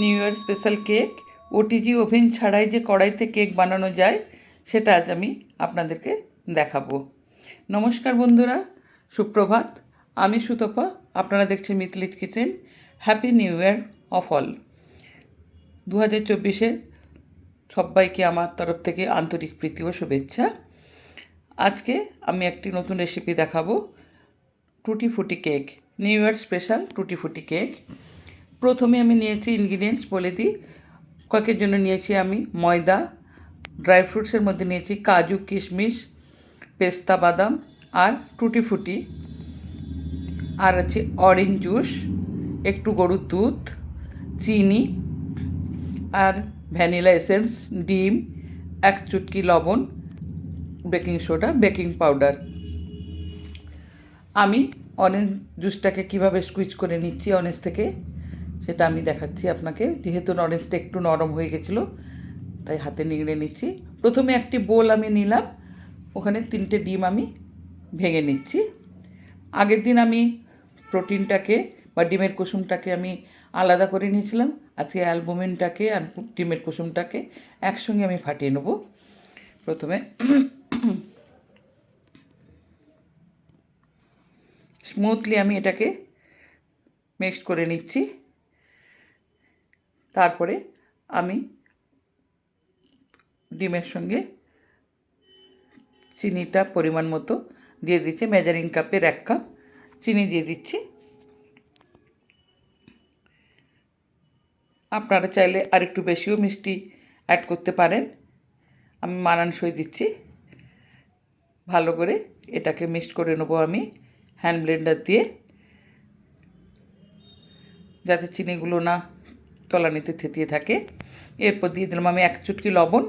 New year special cake OTG oven ছাড়াই যে কড়াইতে কেক বানানো যায়, সেটা আজ আমি আপনাদেরকে দেখাবো। নমস্কার বন্ধুরা, সুপ্রভাত। আমি সুতপা, আপনারা দেখছেন মিতলিত kitchen. Happy new year of all দু হাজার চব্বিশের সবাইকে আমার তরফ থেকে আন্তরিক প্রীতি ও শুভেচ্ছা। আজকে আমি একটি নতুন রেসিপি দেখাবো টুটি ফুটি কেক নিউ ইয়ার স্পেশাল টুটি ফুটি কেক প্রথমে আমি নিয়েছি ইনগ্রিডিয়েন্টস বলে দিই। কেকের জন্য নিয়েছি আমি ময়দা। ড্রাই ফ্রুটসের মধ্যে নিয়েছি কাজু, কিশমিশ, পেস্তা, বাদাম আর টুটি ফুটি। আর আছে অরেঞ্জ জুস একটু গরুর দুধ, চিনি আর ভ্যানিলা এসেন্স ডিম, এক চুটকি লবণ বেকিং সোডা বেকিং পাউডার আমি অরেঞ্জ জুসটাকে কীভাবে স্কুইচ করে নিচ্ছি অরেঞ্জ থেকে? সেটা আমি দেখাচ্ছি আপনাকে। যেহেতু অরেঞ্জটা একটু নরম হয়ে গেছিল, তাই হাতে নিংড়ে নিচ্ছি। প্রথমে একটি বোল আমি নিলাম, ওখানে তিনটে ডিম আমি ভেঙে নিচ্ছি। আগের দিন আমি প্রোটিনটাকে বা ডিমের কুসুমটাকে আমি আলাদা করে নিয়েছিলাম, আজকে অ্যালবুমিনটাকে আর ডিমের কুসুমটাকে একসঙ্গে আমি ফাটিয়ে নেব। প্রথমে স্মুথলি আমি এটাকে মিক্সড করে নিচ্ছি। তারপরে আমি ডিমের সঙ্গে চিনিটা পরিমাণ মতো দিয়ে দিচ্ছি মেজারিং কাপের এক কাপ চিনি দিয়ে দিচ্ছি। আপনারা চাইলে আর একটু বেশিও মিষ্টি অ্যাড করতে পারেন। আমি মানানসই দিচ্ছি। ভালো করে এটাকে মিক্সড করে নেব আমি হ্যান্ড ব্লেন্ডার দিয়ে। যাতে চিনিগুলো না তলানিতে থেতিয়ে থাকে। এরপর দিয়ে দিলাম আমি এক চুটকি লবণ।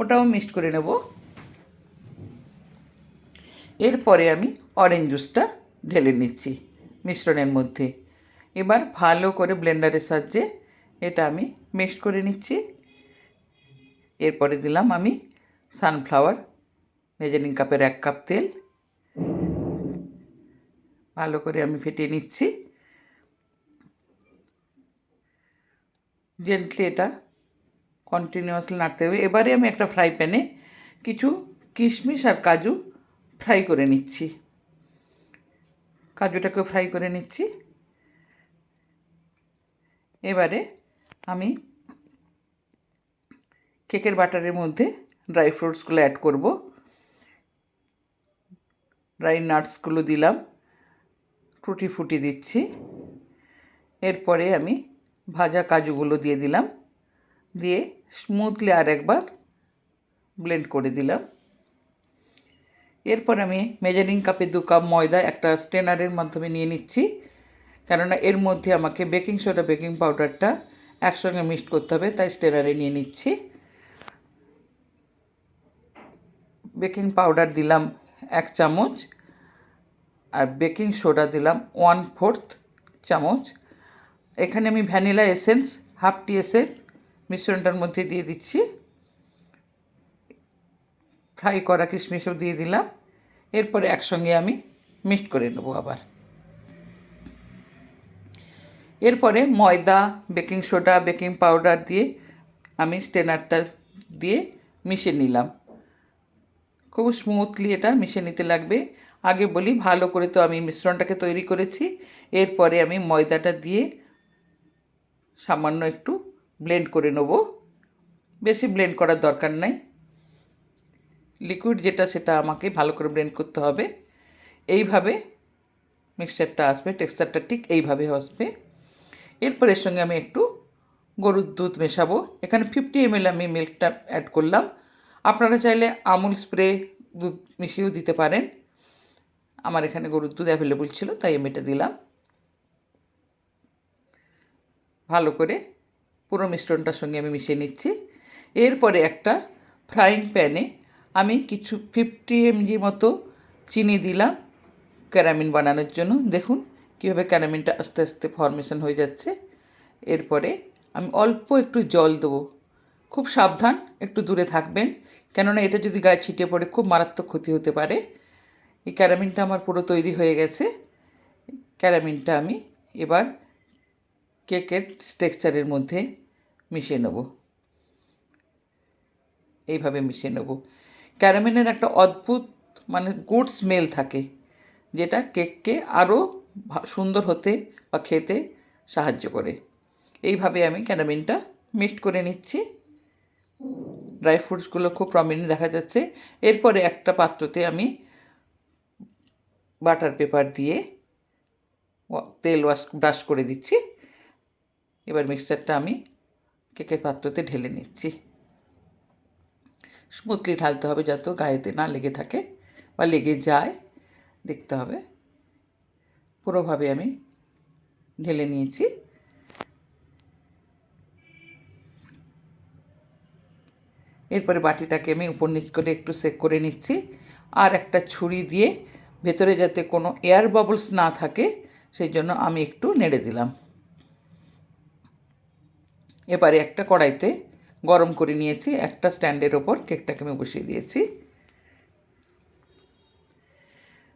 ওটাও মিক্সড করে নেব। এরপরে আমি অরেঞ্জ জুসটা ঢেলে নিচ্ছি মিশ্রণের মধ্যে। এবার ভালো করে ব্লেন্ডারের সাহায্যে এটা আমি মিক্সড করে নিচ্ছি। এরপরে দিলাম আমি সানফ্লাওয়ার মেজারিং কাপের এক কাপ তেল। ভালো করে আমি ফেটিয়ে নিচ্ছি। জেন্টলি এটা কন্টিনিউয়াসলি নাড়তে হবে। এবারে আমি একটা ফ্রাই প্যানে কিছু কিশমিশ আর কাজু ফ্রাই করে নিচ্ছি। কাজুটাকেও ফ্রাই করে নিচ্ছি। এবারে আমি কেকের বাটারের মধ্যে ড্রাই ফ্রুটসগুলো অ্যাড করব। ড্রাই নাটসগুলো দিলাম। টুটি ফুটি দিচ্ছি। এরপরে আমি ভাজা কাজুগুলো দিয়ে দিলাম। দিয়ে স্মুথলি আর একবার ব্লেন্ড করে দিলাম। এরপর আমি মেজারিং কাপে দু কাপ ময়দা একটা স্টেনারের মাধ্যমে নিয়ে নিচ্ছি। কেননা এর মধ্যে আমাকে বেকিং সোডা বেকিং পাউডারটা একসঙ্গে মিক্সড করতে হবে, তাই স্টেনারে নিয়ে নিচ্ছি। বেকিং পাউডার দিলাম এক চামচ আর বেকিং সোডা দিলাম ওয়ান ফোর্থ চামচ। এখানে আমি ভ্যানিলা এসেন্স, হাফ টি এসের মিশ্রণটার মধ্যে দিয়ে দিচ্ছি। ফ্রাই করা কিশমিশও দিয়ে দিলাম। এরপরে একসঙ্গে আমি মিক্সড করে নেব আবার। এরপরে ময়দা, বেকিং সোডা, বেকিং পাউডার দিয়ে আমি স্টেনারটা দিয়ে মিশে নিলাম। খুব স্মুথলি এটা মিশে নিতে লাগবে। আগে বলি ভালো করে তো আমি মিশ্রণটাকে তৈরি করেছি। এরপরে আমি ময়দাটা দিয়ে সামান্য একটু ব্লেন্ড করে নেব। বেশি ব্লেন্ড করার দরকার নাই। লিকুইড যেটা সেটা আমাকে ভালো করে ব্লেন্ড করতে হবে। এইভাবে মিক্সচারটা আসবে টেক্সচারটা ঠিক এইভাবে আসবে। এরপর এর সঙ্গে আমি একটু গরুর দুধ মেশাবো। এখানে ফিফটি এমএল আমি মিল্কটা অ্যাড করলাম। আপনারা চাইলে আমুল স্প্রে দুধ মিশিয়েও দিতে পারেন। আমার এখানে গরুর দুধ অ্যাভেলেবল ছিল, তাই আমি এটা দিলাম। ভালো করে পুরো মিশ্রণটার সঙ্গে আমি মিশিয়ে নিচ্ছি। এরপরে একটা ফ্রাইং প্যানে আমি কিছু ফিফটি এমজি মতো চিনি দিলাম ক্যারামিন বানানোর জন্য। দেখুন কীভাবে ক্যারামিনটা আস্তে আস্তে ফর্মেশন হয়ে যাচ্ছে। এরপরে আমি অল্প একটু জল দেবো। খুব সাবধান, একটু দূরে থাকবেন। কেননা এটা যদি গায়ে ছিটে পড়ে, খুব মারাত্মক ক্ষতি হতে পারে। এই ক্যারামিনটা আমার পুরো তৈরি হয়ে গেছে। ক্যারামিনটা আমি এবার কেকের টেক্সচারের মধ্যে মিশিয়ে নেব। এইভাবে মিশিয়ে নেব। ক্যারামেলের একটা অদ্ভুত মানে গুড স্মেল থাকে, যেটা কেককে আরও সুন্দর হতে বা খেতে সাহায্য করে। এইভাবে আমি ক্যারামেলটা মিক্সড করে নিচ্ছি। ড্রাই ফ্রুটসগুলো খুব প্রমিনেন্ট দেখা যাচ্ছে। এরপরে একটা পাত্রতে আমি বাটার পেপার দিয়ে তেল ওয়াশ, ব্রাশ করে দিচ্ছি। এবার মিক্সচারটা আমি কেকের পাত্রতে ঢেলে নিচ্ছি। স্মুথলি ঢালতে হবে যাতে গায়েতে না লেগে থাকে বা লেগে যায়, দেখতে হবে। পুরোভাবে আমি ঢেলে নিয়েছি। এরপরে বাটিটাকে আমি উপর নিচ করে একটু সেক করে নিচ্ছি। আর একটা ছুরি দিয়ে ভেতরে যাতে কোনো এয়ার বাবলস না থাকে, সেই জন্য আমি একটু নেড়ে দিলাম। এবারে একটা কড়াইতে গরম করে নিয়েছি, একটা স্ট্যান্ডের ওপর কেকটাকে আমি বসিয়ে দিয়েছি।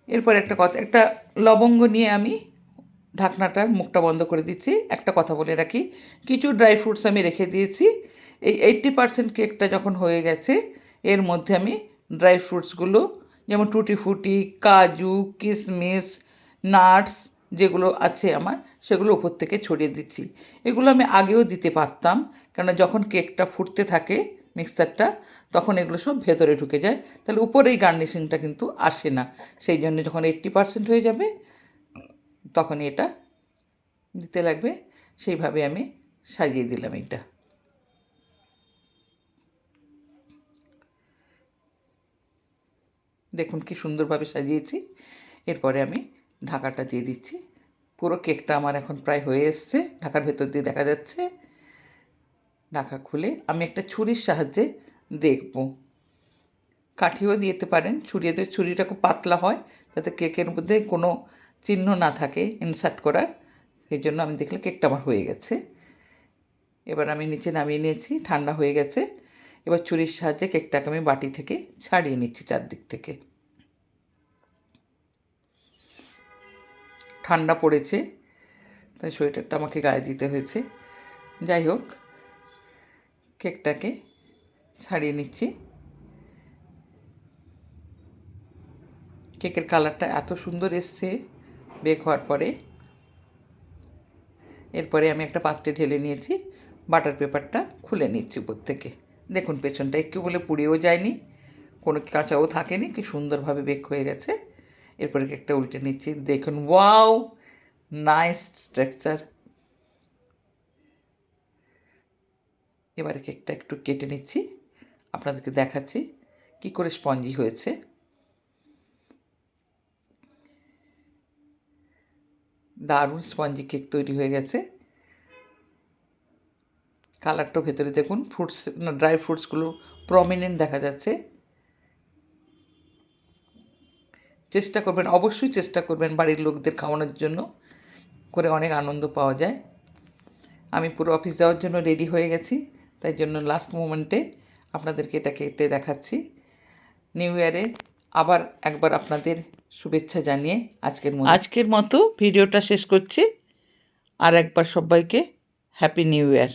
এরপর একটা কথা, একটা লবঙ্গ নিয়ে আমি ঢাকনাটার মুখটা বন্ধ করে দিচ্ছি। একটা কথা বলে রাখি, কিছু ড্রাই ফ্রুটস আমি রেখে দিয়েছি। এই এইট্টি পারসেন্ট কেকটা যখন হয়ে গেছে, এর মধ্যে আমি ড্রাই ফ্রুটসগুলো, যেমন টুটি ফুটি, কাজু কিশমিশ নাটস যেগুলো আছে আমার, সেগুলো উপর থেকে ছড়িয়ে দিচ্ছি। এগুলো আমি আগেও দিতে পারতাম কেন যখন কেকটা ফুটতে থাকে মিক্সচারটা তখন এগুলো সব ভেতরে ঢুকে যায়। তাহলে উপরেই গার্নিশিংটা কিন্তু আসে না। সেই জন্য যখন এইট্টি পারসেন্ট হয়ে যাবে তখন এটা দিতে লাগবে। সেইভাবে আমি সাজিয়ে দিলাম এটা দেখুন কি সুন্দরভাবে সাজিয়েছি। এরপরে আমি ঢাকাটা দিয়ে দিচ্ছি। পুরো কেকটা আমার এখন প্রায় হয়ে এসছে। ঢাকার ভেতর দিয়ে দেখা যাচ্ছে। ঢাকা খুলে আমি একটা ছুরির সাহায্যে দেখব। কাঠিও দিতে পারেন। ছুরিতে ছুরিটা খুব পাতলা হয়। যাতে কেকের মধ্যে কোনো চিহ্ন না থাকে ইনসার্ট করার। সেই জন্য আমি দেখলে কেকটা আমার হয়ে গেছে। এবার আমি নিচে নামিয়ে নিয়েছি। ঠান্ডা হয়ে গেছে। এবার ছুরির সাহায্যে কেকটাকে আমি বাটি থেকে ছাড়িয়ে নিচ্ছি চারদিক থেকে। ঠান্ডা পড়েছে, তাই সোয়েটারটা আমাকে গায়ে দিতে হয়েছে। যাই হোক, কেকটাকে ছাড়িয়ে নিচ্ছি। কেকের কালারটা এত সুন্দর এসছে বেক হওয়ার পরে। এরপরে আমি একটা পাত্রে ঢেলে নিয়েছি, বাটার পেপারটা খুলে নিচ্ছি উপর থেকে। দেখুন, পেছনটা একটু বলে পুড়েও যায়নি, কোনো কাঁচাও থাকেনি, কি সুন্দরভাবে বেক হয়ে গেছে। এরপরে কেকটা উল্টে নিচ্ছি। দেখুন, ওয়াও, নাইস স্ট্রাকচার। এবারে কেকটা একটু কেটে নিচ্ছি। আপনাদেরকে দেখাচ্ছি কি করে স্পঞ্জি হয়েছে। দারুণ স্পঞ্জি কেক তৈরি হয়ে গেছে। কালারটা ভেতরে দেখুন, ফ্রুটস ড্রাই ফ্রুটসগুলো প্রমিনেন্ট দেখা যাচ্ছে। চেষ্টা করবেন, অবশ্যই চেষ্টা করবেন বাড়ির লোকদের খাওয়ানোর জন্য করে অনেক আনন্দ পাওয়া যায়। আমি পুরো অফিস যাওয়ার জন্য রেডি হয়ে গেছি, তাই জন্য লাস্ট মোমেন্টে আপনাদেরকে এটা কেটে দেখাচ্ছি। নিউ ইয়ারে আবার একবার আপনাদের শুভেচ্ছা জানিয়ে আজকের মতো আজকের মতো ভিডিওটা শেষ করছি, আর একবার সবাইকে হ্যাপি নিউ ইয়ার